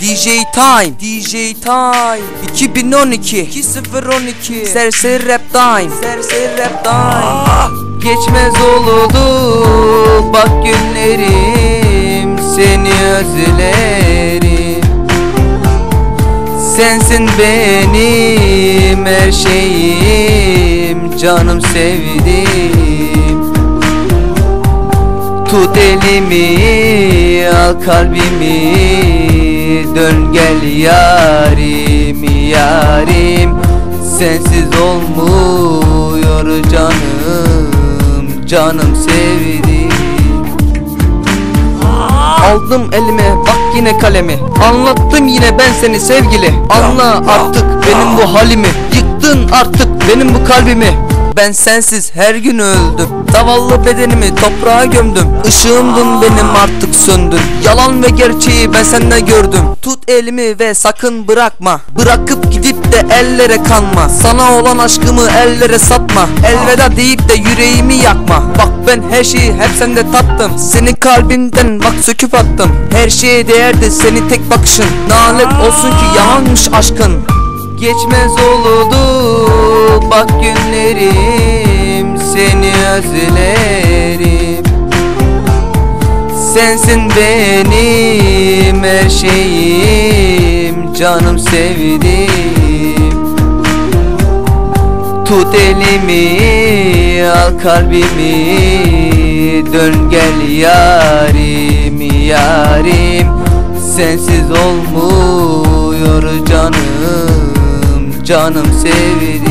DJ Time DJ Time. 2012 2012 Serseri Rap Time. Serseri Rap Time. Geçmez oldu bak günlerim. Seni özlerim. Sensin benim her şeyim. Canım sevdim Tut elimi al kalbimi Dön gel yarim yarim. Sensiz olmuyor canım Canım sevdim Aldım elime bak yine kalemi. Anlattım yine ben seni sevgili. Anla artık benim bu halimi. Yıktın artık benim bu kalbimi Ben sensiz her gün öldüm. Zavallı bedenimi toprağa gömdüm. Işığımdın benim artık söndün. Yalan ve gerçeği ben sende gördüm. Tut elimi ve sakın bırakma. Bırakıp gidip de ellere kanma. Sana olan aşkımı ellere satma. Elveda deyip de yüreğimi yakma. Bak ben her şeyi hep sende tattım. Seni kalbimden bak söküp attım. Her şeye değerdi seni tek bakışın. Nalet olsun ki yalanmış aşkın. Geçmez oldu bak günlerim Seni özlerim. Sensin benim her şeyim Canım sevdim Tut elimi al kalbimi Dön gel yarim yarim. Sensiz olmuyor canım Canım sevdim